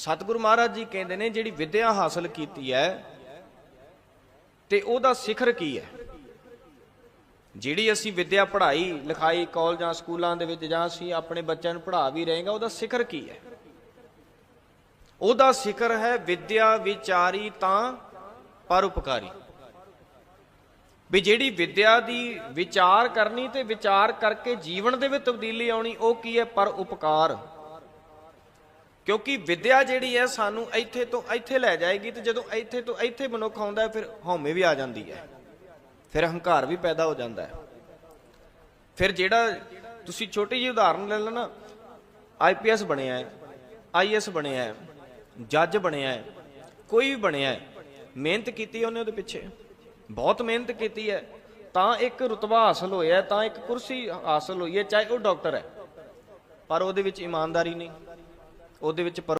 ਸਤਿਗੁਰੂ ਮਹਾਰਾਜ ਜੀ ਕਹਿੰਦੇ ਨੇ ਜਿਹੜੀ ਵਿੱਦਿਆ ਹਾਸਲ ਕੀਤੀ ਹੈ ਤੇ ਉਹਦਾ ਸਿਖਰ ਕੀ ਹੈ? ਜਿਹੜੀ ਅਸੀਂ ਵਿੱਦਿਆ ਪੜ੍ਹਾਈ, ਲਿਖਾਈ ਕਾਲਜਾਂ, ਸਕੂਲਾਂ ਦੇ ਵਿੱਚ ਜਾਂ ਅਸੀਂ ਆਪਣੇ ਬੱਚਿਆਂ ਨੂੰ ਪੜ੍ਹਾ ਵੀ ਰਹੇਗਾ ਉਹਦਾ ਸਿਖਰ ਕੀ ਹੈ? ਉਹਦਾ ਸਿਖਰ ਹੈ ਵਿਦਿਆ ਵਿਚਾਰੀ ਤਾਂ ਪਰਉਪਕਾਰੀ ਵੀ ਜਿਹੜੀ ਵਿੱਦਿਆ ਦੀ ਵਿਚਾਰ ਕਰਨੀ ਤੇ ਵਿਚਾਰ ਕਰਕੇ ਜੀਵਨ ਦੇ ਵਿੱਚ ਤਬਦੀਲੀ ਆਉਣੀ, ਉਹ ਕੀ ਹੈ? ਪਰ ਉਪਕਾਰ। ਕਿਉਂਕਿ ਵਿੱਦਿਆ ਜਿਹੜੀ ਹੈ ਸਾਨੂੰ ਇੱਥੇ ਤੋਂ ਇੱਥੇ ਲੈ ਜਾਏਗੀ ਤੇ ਜਦੋਂ ਇੱਥੇ ਤੋਂ ਇੱਥੇ ਮਨੁੱਖ ਆਉਂਦਾ ਫਿਰ ਹਉਮੈ ਵੀ ਆ ਜਾਂਦੀ ਹੈ। ਫਿਰ ਹੰਕਾਰ ਵੀ ਪੈਦਾ ਹੋ ਜਾਂਦਾ ਹੈ। ਫਿਰ ਜਿਹੜਾ ਤੁਸੀਂ ਛੋਟੀ ਜਿਹੀ ਉਦਾਹਰਨ ਲੈ ਲਓ ਨਾ ਆਈਪੀਐਸ ਬਣਿਆ ਹੈ ਆਈਐਸ ਬਣਿਆ ਹੈ, ਜੱਜ ਬਣਿਆ ਹੈ, ਕੋਈ ਵੀ ਬਣਿਆ ਹੈ, ਮਿਹਨਤ ਕੀਤੀ ਉਹਨੇ ਉਹਦੇ ਪਿੱਛੇ। ਬਹੁਤ ਮਿਹਨਤ ਕੀਤੀ ਹੈ। ਤਾਂ ਇੱਕ ਰੁਤਬਾ ਹਾਸਲ ਹੋਇਆ ਤਾਂ ਇੱਕ ਕੁਰਸੀ ਹਾਸਲ ਹੋਈ ਹੈ, ਚਾਹੇ ਉਹ ਡਾਕਟਰ ਹੈ, ਪਰ ਉਹਦੇ ਵਿੱਚ ਇਮਾਨਦਾਰੀ ਨਹੀਂ। ਉਹਦੇ ਵਿੱਚ ਪਰ